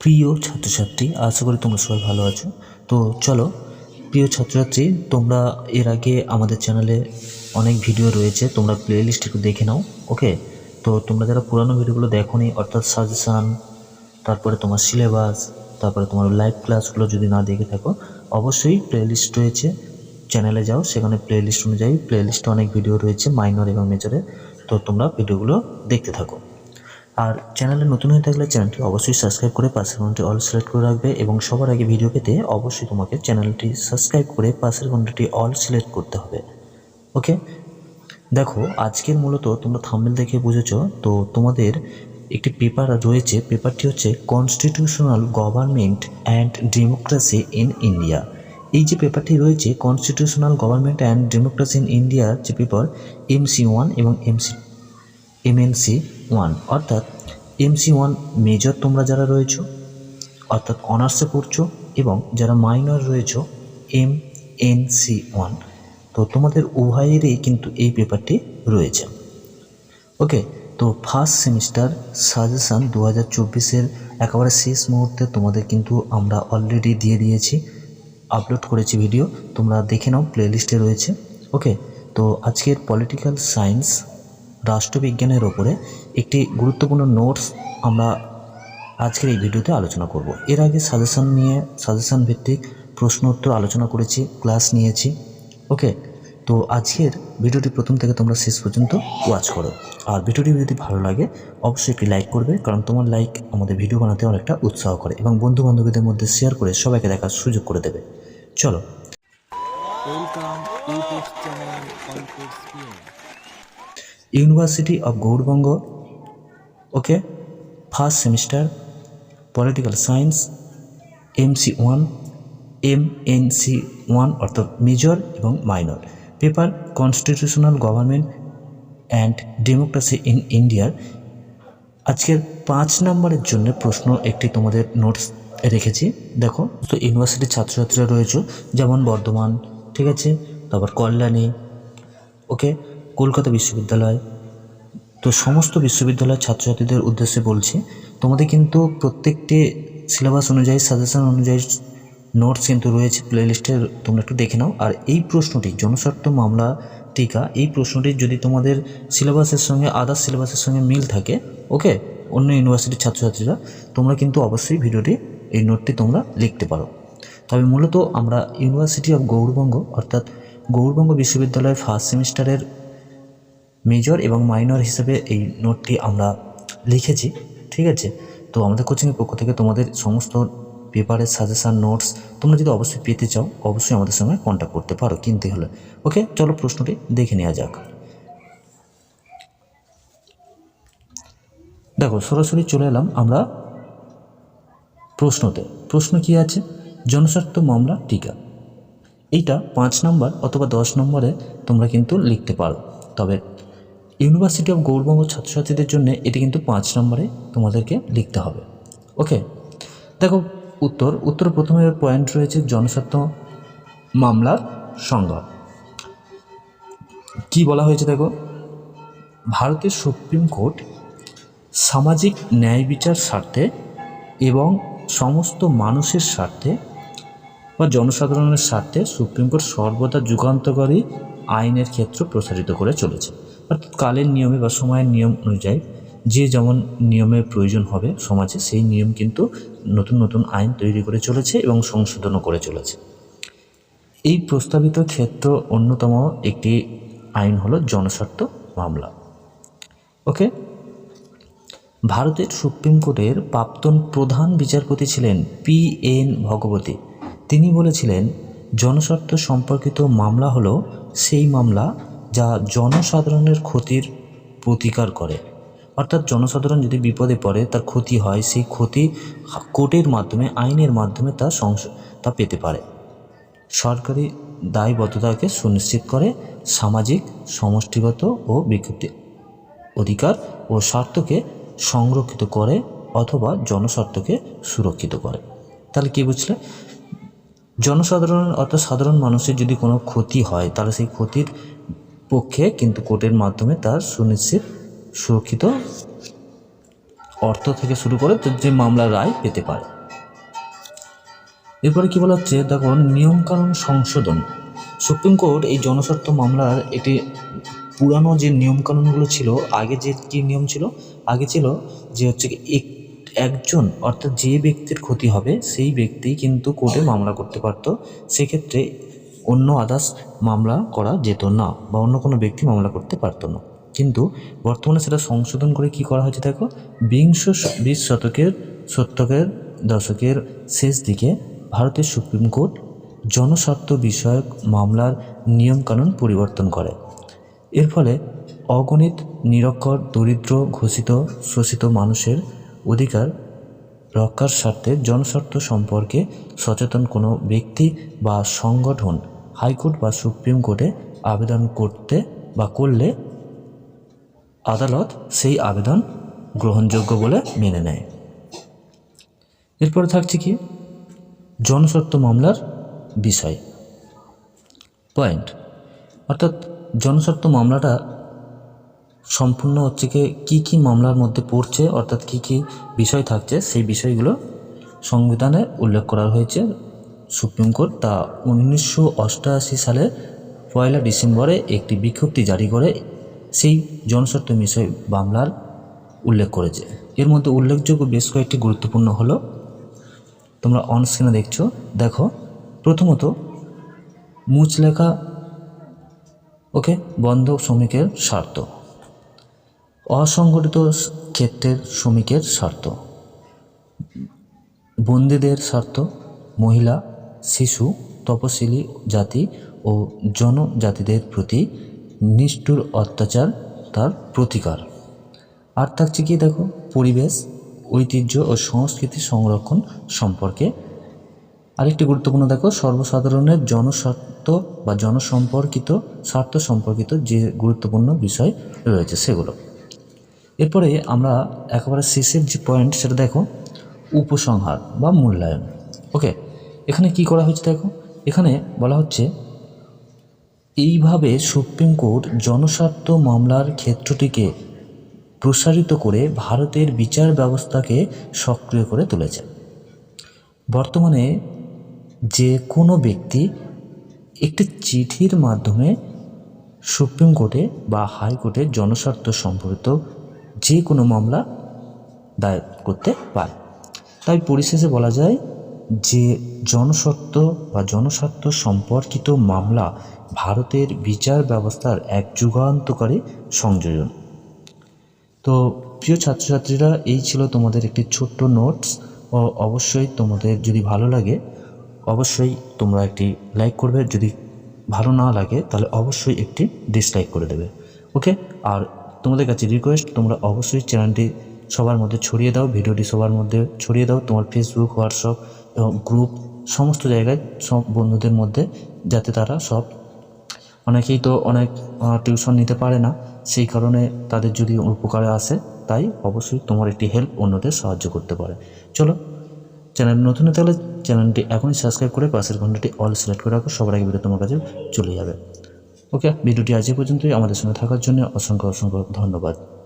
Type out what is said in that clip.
প্রিয় ছাত্রছাত্রী, আশা করি তোমরা সবাই ভালো আছো। তো চলো, প্রিয় ছাত্রছাত্রী, তোমরা এর আগে আমাদের চ্যানেলে অনেক ভিডিও রয়েছে, তোমরা প্লে লিস্ট একটু দেখে নাও ওকে তো তোমরা যারা পুরানো ভিডিওগুলো দেখোনি, অর্থাৎ সাজেশান তারপরে তোমার সিলেবাস তারপরে তোমার লাইভ ক্লাসগুলো যদি না দেখে থাকো, অবশ্যই প্লে লিস্ট রয়েছে, চ্যানেলে যাও, সেখানে প্লে লিস্ট অনুযায়ী প্লে লিস্টে অনেক ভিডিও রয়েছে মাইনর এবং মেজরে তো তোমরা ভিডিওগুলো দেখতে থাকো। আর চ্যানেলে নতুন হয়ে থাকলে চ্যানেলটি অবশ্যই সাবস্ক্রাইব করে পাশের ঘন্টি অল সিলেক্ট করে রাখবে এবং সবার আগে ভিডিও পেতে অবশ্যই তোমাকে চ্যানেলটি সাবস্ক্রাইব করে পাশের ঘন্টাটি অল সিলেক্ট করতে হবে। ওকে? দেখো, আজকের মূলত তোমরা থাম্বেল দেখে বুঝেছ, তো তোমাদের একটি পেপার রয়েছে। পেপারটি হচ্ছে constitutional government and democracy in India এই যে পেপারটি রয়েছে constitutional government and democracy in ইন্ডিয়ার যে পেপার এমসি ওয়ান এবং এমসি এমএনসি ওয়ান অর্থাৎ এমসি ওয়ান মেজর তোমরা যারা রয়েছো, অর্থাৎ অনার্সে পড়ছো এবং যারা মাইনর রয়েছো এম এন সি ওয়ান তো তোমাদের উভয়েরই কিন্তু এই পেপারটি রয়েছে। ওকে তো ফার্স্ট সেমিস্টার সাজেশান দু হাজার চব্বিশের একেবারে শেষ মুহূর্তে তোমাদের কিন্তু আমরা অলরেডি দিয়ে দিয়েছি। আপলোড করেছি ভিডিও তোমরা দেখে নাও প্লেলিস্টে রয়েছে। ওকে তো আজকের পলিটিক্যাল সায়েন্স রাষ্ট্রবিজ্ঞানের ওপরে একটি গুরুত্বপূর্ণ নোটস আমরা আজকের এই ভিডিওতে আলোচনা করব। এর আগে সাজেশন নিয়ে, সাজেশন ভিত্তিক প্রশ্ন উত্তর আলোচনা করেছি, ক্লাস নিয়েছি, ওকে? তো আজকের ভিডিওটি প্রথম থেকে তোমরা শেষ পর্যন্ত ওয়াচ করো। আর ভিডিওটি যদি ভালো লাগে, অবশ্যই একটি লাইক করবে, কারণ তোমার লাইক আমাদের ভিডিও বানাতে অনেকটা উৎসাহ করে এবং বন্ধু বান্ধবীদের মধ্যে শেয়ার করে সবাইকে দেখার সুযোগ করে দেবে। চলো। Channel Concourse PM. University of Gourbanga okay first semester political science MC one M N C one অর্থাৎ মেজর এবং minor paper constitutional government and democracy in ইন্ডিয়ার আজকের পাঁচ নম্বরের জন্য প্রশ্ন একটি তোমাদের নোটস রেখেছি। দেখো, তো ইউনিভার্সিটির ছাত্রছাত্রীরা রয়েছে, যেমন বর্ধমান, ঠিক আছে? তারপর কল্যাণী ওকে কলকাতা বিশ্ববিদ্যালয়, তো সমস্ত বিশ্ববিদ্যালয়ের ছাত্রছাত্রীদের উদ্দেশ্যে বলছি, তোমাদের কিন্তু প্রত্যেকটি সিলেবাস অনুযায়ী সাজেশন অনুযায়ী নোটস কিন্তু রয়েছে প্লেলিস্টে তোমরা একটু দেখে নাও। আর এই প্রশ্নটি, জনস্বার্থ মামলা টিকা, এই প্রশ্নটি যদি তোমাদের সিলেবাসের সঙ্গে আদার্স সিলেবাসের সঙ্গে মিল থাকে ওকে অন্য ইউনিভার্সিটির ছাত্রছাত্রীরা, তোমরা কিন্তু অবশ্যই ভিডিওটি, এই নোটটি তোমরা লিখতে পারো। তবে মূলত আমরা ইউনিভার্সিটি অফ গৌরবঙ্গ অর্থাৎ গৌরবঙ্গ বিশ্ববিদ্যালয়ের ফার্স্ট সেমিস্টারের মেজর এবং মাইনর হিসেবে এই নোটটি আমরা লিখেছি, ঠিক আছে? তো আমাদের কোচিংয়ের পক্ষ থেকে তোমাদের সমস্ত পেপারের সাজেশান নোটস তোমরা যদি অবশ্যই পেতে চাও, অবশ্যই আমাদের সঙ্গে কন্ট্যাক্ট করতে পারো, কিনতে হলে। ওকে চলো প্রশ্নটি দেখে নেওয়া যাক। দেখো, সরাসরি চলে এলাম আমরা প্রশ্নতে। প্রশ্ন কি আছে? জনস্বার্থ মামলা টিকা। এইটা পাঁচ নম্বর অথবা দশ নম্বরে তোমরা কিন্তু লিখতে পারো। তবে ইউনিভার্সিটি অফ গৌড়বঙ্গ ছাত্রছাত্রীদের জন্য এটি কিন্তু পাঁচ নম্বরে তোমাদেরকে লিখতে হবে। ওকে দেখো, উত্তর উত্তর প্রথমে পয়েন্ট রয়েছে জনস্বার্থ মামলার সংজ্ঞা। কি বলা হয়েছে দেখো? ভারতের সুপ্রিম কোর্ট সামাজিক ন্যায় বিচার স্বার্থে এবং সমস্ত মানুষের স্বার্থে বা জনসাধারণের স্বার্থে সুপ্রিম কোর্ট সর্বদা যুগান্তকারী আইনের ক্ষেত্র প্রসারিত করে চলেছে। অর্থাৎ কালের নিয়মে বা সময়ের নিয়ম অনুযায়ী যে যেমন নিয়মের প্রয়োজন হবে সমাজে, সেই নিয়ম কিন্তু নতুন নতুন আইন তৈরি করে চলেছে এবং সংশোধনও করে চলেছে। এই প্রস্তাবিত ক্ষেত্র অন্যতম একটি আইন হলো জনস্বার্থ মামলা। ওকে? ভারতের সুপ্রিম কোর্টের প্রাক্তন প্রধান বিচারপতি ছিলেন পি এন ভগবতী। তিনি বলেছিলেন, জনস্বার্থ সম্পর্কিত মামলা হলো, সেই মামলা যা জনসাধারণের ক্ষতির প্রতিকার করে। অর্থাৎ জনসাধারণ যদি বিপদে পড়ে, তার ক্ষতি হয়, সেই ক্ষতি কোর্টের মাধ্যমে, আইনের মাধ্যমে তা সংস তা পেতে পারে। সরকারি দায়বদ্ধতাকে সুনিশ্চিত করে সামাজিক, সমষ্টিগত ও বিজ্ঞপ্তি অধিকার ও স্বার্থকে সংরক্ষিত করে অথবা জনস্বার্থকে সুরক্ষিত করে। তাহলে কী বুঝলে? জনসাধারণ অর্থাৎ সাধারণ মানুষের যদি কোনো ক্ষতি হয়, তাহলে সেই ক্ষতির পক্ষে কিন্তু কোর্টের মাধ্যমে তার সুনিশ্চিত, সুরক্ষিত অর্থ থেকে শুরু করে যে মামলার রায় পেতে পারে। এরপরে কি বলা হচ্ছে? দেখো নিয়মকানুন সংশোধন। সুপ্রিম কোর্ট এই জনস্বার্থ মামলার একটি পুরানো যে নিয়মকানুনগুলো ছিল, আগে যে কী নিয়ম ছিল? আগে ছিল যে হচ্ছে এক একজন অর্থাৎ যে ব্যক্তির ক্ষতি হবে, সেই ব্যক্তি কিন্তু কোর্টে মামলা করতে পারত। সেক্ষেত্রে অন্য আদার্স মামলা করা যেত না বা অন্য কোনো ব্যক্তি মামলা করতে পারতো না। কিন্তু বর্তমানে সেটা সংশোধন করে কি করা হয়েছে দেখো? বিংশ বিশ শতকের শতকের দশকের শেষ দিকে ভারতের সুপ্রিম কোর্ট জনস্বার্থ বিষয়ক মামলার নিয়মকানুন পরিবর্তন করে। এর ফলে অগণিত নিরক্ষর, দরিদ্র, ঘোষিত, শোষিত মানুষের অধিকার রক্ষার স্বার্থে জনস্বার্থ সম্পর্কে সচেতন কোনো ব্যক্তি বা সংগঠন হাইকোর্ট বা সুপ্রিম কোর্টে আবেদন করতে বা করলে আদালত সেই আবেদন গ্রহণযোগ্য বলে মেনে নেয়। এরপরে থাকছে কি? জনস্বার্থ মামলার বিষয়। পয়েন্ট। অর্থাৎ জনস্বার্থ মামলাটা সম্পূর্ণ হচ্ছে কি কী কী মামলার মধ্যে পড়ছে, অর্থাৎ কী কী বিষয় থাকছে, সেই বিষয়গুলো সংবিধানে উল্লেখ করা হয়েছে। সুপ্রিম কোর্ট তা উনিশশো অষ্টআশি সালে পয়লা ডিসেম্বরে একটি বিজ্ঞপ্তি জারি করে, সেই জনস্বার্থ বিষয় মামলার উল্লেখ করেছে। এর মধ্যে উল্লেখযোগ্য বেশ কয়েকটি গুরুত্বপূর্ণ হলো, তোমরা অন স্ক্রিনে দেখছ, দেখো, প্রথমত, মুচলেখা, ওকে, বন্ধ শ্রমিকের স্বার্থ। অসংগঠিত ক্ষেত্রের শ্রমিকের স্বার্থ। বন্দীদের স্বার্থ, মহিলা, শিশু, তপশিলি জাতি ও জনজাতিদের প্রতি নিষ্ঠুর অত্যাচার তার প্রতিকার। আর থাকছে কি দেখো, পরিবেশ, ঐতিহ্য ও সংস্কৃতি সংরক্ষণ সম্পর্কে। আরেকটি গুরুত্বপূর্ণ দেখো, সর্বসাধারণের জনস্বার্থ বা জনসম্পর্কিত স্বার্থ সম্পর্কিত যে গুরুত্বপূর্ণ বিষয় রয়েছে সেগুলো। এরপরে আমরা একেবারে শেষের যে পয়েন্ট সেটা দেখো, উপসংহার বা মূল্যায়ন। ওকে এখানে কি করা হয়েছে দেখো? এখানে বলা হচ্ছে, এইভাবে সুপ্রিম কোর্ট জনস্বার্থ মামলার ক্ষেত্রটিকে প্রসারিত করে ভারতের বিচার ব্যবস্থাকে সক্রিয় করে তুলেছে। বর্তমানে যে কোনো ব্যক্তি একটি চিঠির মাধ্যমে সুপ্রিম কোর্টে বা হাইকোর্টে জনস্বার্থ সম্পর্কিত যে কোনো মামলা দায়ের করতে পারে। তাই পরিশেষে বলা যায় যে জনস্বার্থ বা জনস্বার্থ সম্পর্কিত মামলা ভারতের বিচার ব্যবস্থার এক যুগান্তকারী সংযোজন। তো প্রিয় ছাত্রছাত্রীরা, এই ছিল তোমাদের একটি ছোট্ট নোটস ও অবশ্যই তোমাদের যদি ভালো লাগে, অবশ্যই তোমরা একটি লাইক করবে। যদি ভালো না লাগে, তাহলে অবশ্যই একটি ডিসলাইক করে দেবে। ওকে আর তোমাদের কাছে রিকোয়েস্ট তোমরা অবশ্যই চ্যানেলটি সবার মধ্যে ছড়িয়ে দাও, ভিডিওটি সবার মধ্যে ছড়িয়ে দাও, তোমার ফেসবুক হোয়াটসঅ্যাপ এবং গ্রুপ সমস্ত জায়গায় সব বন্ধুদের মধ্যে যাতে তারা সব, অনেকেই তো অনেক টিউশন নিতে পারে না, সেই কারণে তাদের যদি উপকারে আসে, তাই অবশ্যই তোমার একটি হেল্প অন্যদের সাহায্য করতে পারে। চলো, চ্যানেল নতুন হতে হলে চ্যানেলটি এখনই সাবস্ক্রাইব করে পাশের ঘন্টাটি অল সিলেক্ট করে রাখো, সবার আগে ভিডিও তোমার কাছে চলে যাবে। ওকে ভিডিওটি আজ পর্যন্তই। আমাদের সঙ্গে থাকার জন্য অসংখ্য অসংখ্য ধন্যবাদ।